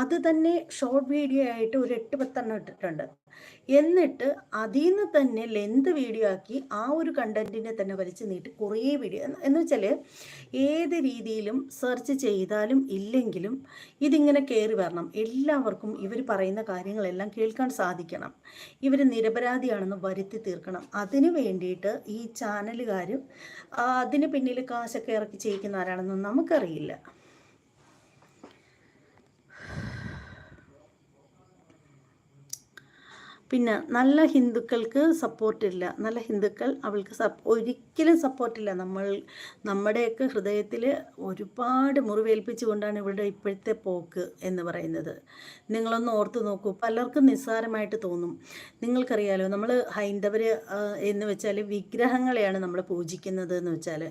അത് തന്നെ short video ആയിട്ട് ഒരു എട്ട് പത്തെണ്ണം ഇട്ടിട്ടുണ്ട്. എന്നിട്ട് അതിൽ നിന്ന് തന്നെ ലെന്ത് വീഡിയോ ആക്കി ആ ഒരു കണ്ടന്റിനെ തന്നെ വലിച്ചു നീട്ടി. കുറേ വീഡിയോ എന്ന് വെച്ചാൽ ഏത് രീതിയിലും സെർച്ച് ചെയ്താലും ഇല്ലെങ്കിലും ഇതിങ്ങനെ കയറി വരണം. എല്ലാവർക്കും ഇവർ പറയുന്ന കാര്യങ്ങളെല്ലാം കേൾക്കാൻ സാധിക്കണം. ഇവർ നിരപരാധിയാണെന്ന് വരുത്തി തീർക്കണം. അതിന് വേണ്ടിയിട്ട് ഈ ചാനലുകാരും അതിന് പിന്നിൽ കാശൊക്കെ ഇറക്കി ചെയ്യിക്കുന്ന ആരാണെന്ന് നമുക്കറിയില്ല. പിന്നെ നല്ല ഹിന്ദുക്കൾക്ക് സപ്പോർട്ടില്ല. നല്ല ഹിന്ദുക്കൾ അവൾക്ക് സപ്പ് ഒരിക്കലും സപ്പോർട്ടില്ല. നമ്മൾ നമ്മുടെയൊക്കെ ഹൃദയത്തിൽ ഒരുപാട് മുറിവേൽപ്പിച്ചുകൊണ്ടാണ് ഇവിടെ ഇപ്പോഴത്തെ പോക്ക് എന്ന് പറയുന്നത്. നിങ്ങളൊന്ന് ഓർത്ത് നോക്കൂ. പലർക്കും നിസ്സാരമായിട്ട് തോന്നും. നിങ്ങൾക്കറിയാലോ നമ്മൾ ഹൈന്ദവർ എന്ന് വെച്ചാൽ വിഗ്രഹങ്ങളെയാണ് നമ്മൾ പൂജിക്കുന്നത് എന്ന് വെച്ചാൽ.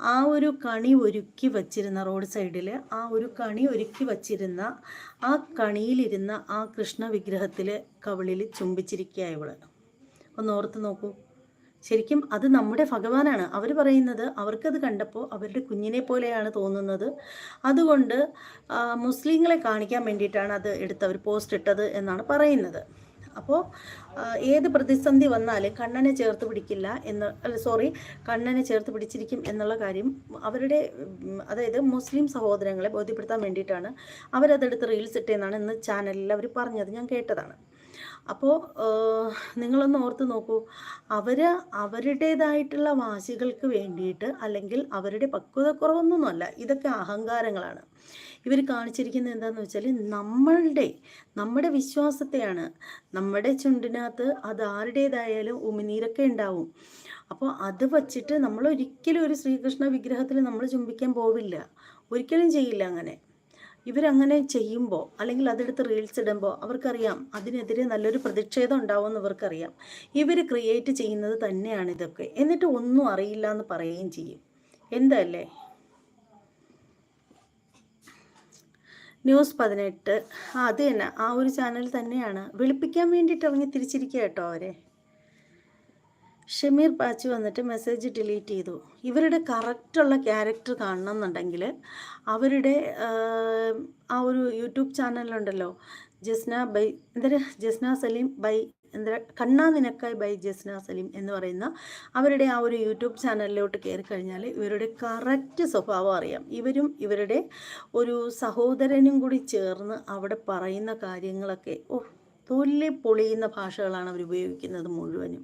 ആ ഒരു കണി ഒരുക്കി വച്ചിരുന്ന റോഡ് സൈഡിൽ ആ ഒരു കണി ഒരുക്കി വച്ചിരുന്ന ആ കണിയിലിരുന്ന ആ കൃഷ്ണ വിഗ്രഹത്തിൽ കവിളിൽ ചുംബിച്ചിരിക്കുക ഇവൾ. ഒന്ന് ഓർത്ത് നോക്കൂ. ശരിക്കും അത് നമ്മുടെ ഭഗവാനാണ്. അവർ പറയുന്നത് അവർക്കത് കണ്ടപ്പോൾ അവരുടെ കുഞ്ഞിനെ പോലെയാണ് തോന്നുന്നത്. അതുകൊണ്ട് മുസ്ലിങ്ങളെ കാണിക്കാൻ വേണ്ടിയിട്ടാണ് അത് എടുത്ത് അവർ പോസ്റ്റ് ഇട്ടത് എന്നാണ് പറയുന്നത്. അപ്പോൾ ഏത് പ്രതിസന്ധി വന്നാലും കണ്ണനെ ചേർത്ത് പിടിക്കില്ല എന്ന് അല്ല സോറി കണ്ണനെ ചേർത്ത് പിടിച്ചിരിക്കും എന്നുള്ള കാര്യം അവരുടെ അതായത് മുസ്ലിം സഹോദരങ്ങളെ ബോധ്യപ്പെടുത്താൻ വേണ്ടിയിട്ടാണ് അവരതെടുത്ത് റീൽസ് ഇട്ടേന്നാണ് ഇന്ന് ചാനലിൽ അവർ പറഞ്ഞത്. ഞാൻ കേട്ടതാണ്. അപ്പോൾ നിങ്ങളൊന്ന് ഓർത്ത് നോക്കൂ. അവർ അവരുടേതായിട്ടുള്ള വാശികൾക്ക് വേണ്ടിയിട്ട് അല്ലെങ്കിൽ അവരുടെ പക്വതക്കുറവൊന്നുമല്ല ഇതൊക്കെ അഹങ്കാരങ്ങളാണ്. ഇവർ കാണിച്ചിരിക്കുന്നത് എന്താണെന്ന് വെച്ചാൽ നമ്മളുടെ നമ്മുടെ വിശ്വാസത്തെയാണ്. നമ്മുടെ ചുണ്ടിനകത്ത് അത് ആരുടേതായാലും ഉമിനീരൊക്കെ ഉണ്ടാവും. അപ്പോൾ അത് വച്ചിട്ട് നമ്മൾ ഒരിക്കലും ഒരു ശ്രീകൃഷ്ണ വിഗ്രഹത്തിൽ നമ്മൾ ചുംബിക്കാൻ പോവില്ല. ഒരിക്കലും ചെയ്യില്ല അങ്ങനെ. ഇവരങ്ങനെ ചെയ്യുമ്പോൾ അല്ലെങ്കിൽ അതെടുത്ത് റീൽസ് ഇടുമ്പോൾ അവർക്കറിയാം അതിനെതിരെ നല്ലൊരു പ്രതിഷേധം ഉണ്ടാവുമെന്ന് ഇവർക്കറിയാം ഇവർ ക്രിയേറ്റ് ചെയ്യുന്നത് തന്നെയാണ് ഇതൊക്കെ. എന്നിട്ട് ഒന്നും അറിയില്ല എന്ന് പറയുകയും ചെയ്യും. എന്തല്ലേ? ന്യൂസ് പതിനെട്ട്. അത് തന്നെ. ആ ഒരു ചാനൽ തന്നെയാണ്. വെളുപ്പിക്കാൻ വേണ്ടിയിട്ട് ഇറങ്ങി തിരിച്ചിരിക്കുക കേട്ടോ അവരെ. ഷമീർ പാച്ചു വന്നിട്ട് മെസ്സേജ് ഡിലീറ്റ് ചെയ്തു. ഇവരുടെ കറക്റ്റുള്ള ക്യാരക്ടർ കാണണം എന്നുണ്ടെങ്കിൽ അവരുടെ ആ ഒരു യൂട്യൂബ് ചാനലുണ്ടല്ലോ ജസ്ന ബൈ എന്താ ജസ്ന സലീം ബൈ എന്താ കണ്ണാ നിനക്കായി ബൈ ജസ്ന സലീം എന്ന് പറയുന്ന അവരുടെ ആ ഒരു യൂട്യൂബ് ചാനലിലോട്ട് കയറി കഴിഞ്ഞാൽ ഇവരുടെ കറക്റ്റ് സ്വഭാവം അറിയാം. ഇവരും ഇവരുടെ ഒരു സഹോദരനും കൂടി ചേർന്ന് അവിടെ പറയുന്ന കാര്യങ്ങളൊക്കെ ഓ തൊല്ലി പൊളിയുന്ന ഭാഷകളാണ് അവർ ഉപയോഗിക്കുന്നത് മുഴുവനും.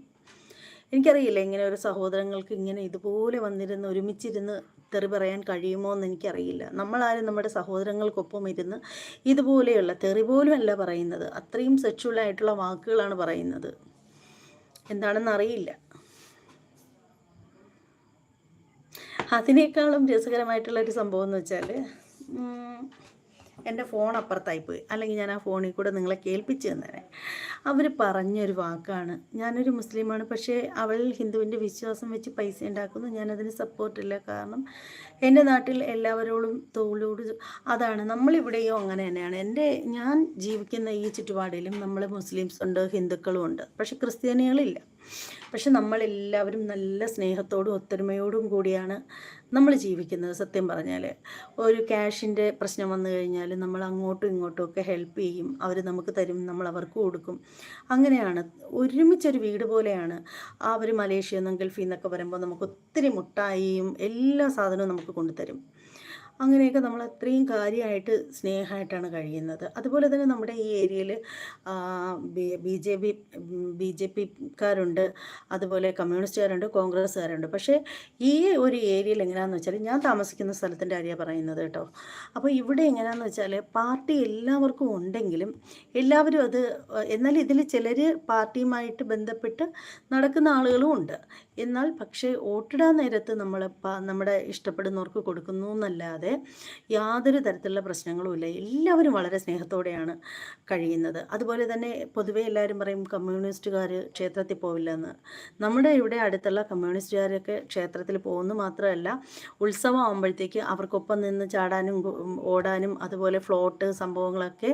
എനിക്കറിയില്ല ഇങ്ങനെ ഒരു സഹോദരങ്ങൾക്ക് ഇങ്ങനെ ഇതുപോലെ വന്നിരുന്ന് ഒരുമിച്ചിരുന്ന് തെറി പറയാൻ കഴിയുമോ എന്ന് എനിക്കറിയില്ല. നമ്മളാരും നമ്മുടെ സഹോദരങ്ങൾക്കൊപ്പം ഇരുന്ന് ഇതുപോലെയുള്ള തെറി പോലും അല്ല പറയുന്നത്. അത്രയും സെക്ഷുവൽ ആയിട്ടുള്ള വാക്കുകളാണ് പറയുന്നത്. എന്താണെന്ന് അറിയില്ല. അതിനേക്കാളും രസകരമായിട്ടുള്ള ഒരു സംഭവം എന്ന് വെച്ചാൽ എന്റെ ഫോൺ അപ്പുറത്തായി പോയി. അല്ലെങ്കിൽ ഞാൻ ആ ഫോണിൽ കൂടെ നിങ്ങളെ കേൾപ്പിച്ച് തന്നേനെ. അവർ പറഞ്ഞൊരു വാക്കാണ്. ഞാനൊരു മുസ്ലിമാണ്. പക്ഷേ അവൾ ഹിന്ദുവിന്റെ വിശ്വാസം വെച്ച് പൈസ ഉണ്ടാക്കുന്നു. ഞാനതിന് സപ്പോർട്ടില്ല കാരണം എന്റെ നാട്ടിൽ എല്ലാവരോടും തോളോട് അതാണ്. നമ്മളിവിടെയോ അങ്ങനെ തന്നെയാണ്. എന്റെ ഞാൻ ജീവിക്കുന്ന ഈ ചുറ്റുപാടിലും നമ്മൾ മുസ്ലിംസ് ഉണ്ട് ഹിന്ദുക്കളും ഉണ്ട്. പക്ഷെ ക്രിസ്ത്യാനികളില്ല. പക്ഷെ നമ്മളെല്ലാവരും നല്ല സ്നേഹത്തോടും ഒത്തൊരുമയോടും കൂടിയാണ് നമ്മൾ ജീവിക്കുന്നത് സത്യം പറഞ്ഞാൽ ഒരു ക്യാഷിന്റെ പ്രശ്നം വന്നു കഴിഞ്ഞാൽ നമ്മൾ അങ്ങോട്ടും ഇങ്ങോട്ടും ഒക്കെ ഹെൽപ്പ് ചെയ്യും. അവർ നമുക്ക് തരും നമ്മൾ അവർക്ക് കൊടുക്കും. അങ്ങനെയാണ്. ഒരുമിച്ചൊരു വീട് പോലെയാണ്. അവർ മലേഷ്യ നിന്നും ഗൾഫിൽ നിന്നൊക്കെ വരുമ്പോൾ നമുക്ക് ഒത്തിരി മുട്ടായിയും എല്ലാ സാധനവും നമുക്ക് കൊണ്ടുതരും. അങ്ങനെയൊക്കെ നമ്മൾ അത്രയും കാര്യമായിട്ട് സ്നേഹമായിട്ടാണ് കഴിയുന്നത്. അതുപോലെ തന്നെ നമ്മുടെ ഈ ഏരിയയിൽ B J P B J പിക്കാരുണ്ട്. അതുപോലെ കമ്മ്യൂണിസ്റ്റുകാരുണ്ട് കോൺഗ്രസ്സുകാരുണ്ട്. പക്ഷേ ഈ ഒരു ഏരിയയിൽ എങ്ങനെയാണെന്ന് വെച്ചാൽ ഞാൻ താമസിക്കുന്ന സ്ഥലത്തിന്റെ കാര്യമാണ് പറയുന്നത് കേട്ടോ. അപ്പോൾ ഇവിടെ എങ്ങനെയാണെന്ന് വെച്ചാൽ പാർട്ടി എല്ലാവർക്കും ഉണ്ടെങ്കിലും എല്ലാവരും അത് എന്നാൽ ഇതിൽ ചിലർ പാർട്ടിയുമായിട്ട് ബന്ധപ്പെട്ട് നടക്കുന്ന ആളുകളും ഉണ്ട്. എന്നാൽ പക്ഷേ വോട്ടിടാൻ നേരത്ത് നമ്മൾ നമ്മുടെ ഇഷ്ടപ്പെടുന്നവർക്ക് കൊടുക്കുന്നു എന്നല്ലാതെ അല്ലാതെ യാതൊരു തരത്തിലുള്ള പ്രശ്നങ്ങളുമില്ല എല്ലാവരും വളരെ സ്നേഹത്തോടെയാണ് കഴിയുന്നത്. അതുപോലെ തന്നെ പൊതുവേ എല്ലാവരും പറയും കമ്മ്യൂണിസ്റ്റുകാർ ക്ഷേത്രത്തിൽ പോവില്ല എന്ന്. നമ്മുടെ ഇവിടെ അടുത്തുള്ള കമ്മ്യൂണിസ്റ്റുകാരൊക്കെ ക്ഷേത്രത്തിൽ പോകുന്നു മാത്രമല്ല ഉത്സവം ആകുമ്പോഴത്തേക്ക് അവർക്കൊപ്പം നിന്ന് ചാടാനും ഓടാനും അതുപോലെ ഫ്ലോട്ട് സംഭവങ്ങളൊക്കെ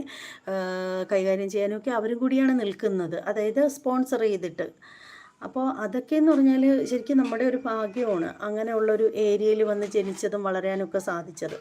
കൈകാര്യം ചെയ്യാനും ഒക്കെ അവരും കൂടിയാണ് നിൽക്കുന്നത്. അതായത് സ്പോൺസർ ചെയ്തിട്ട്. അപ്പോൾ അതൊക്കെ എന്ന് പറഞ്ഞാൽ ശരിക്കും നമ്മുടെ ഒരു ഭാഗ്യമാണ് അങ്ങനെയുള്ളൊരു ഏരിയയിൽ വന്ന് ജനിച്ചതും വളരാനൊക്കെ സാധിച്ചത്.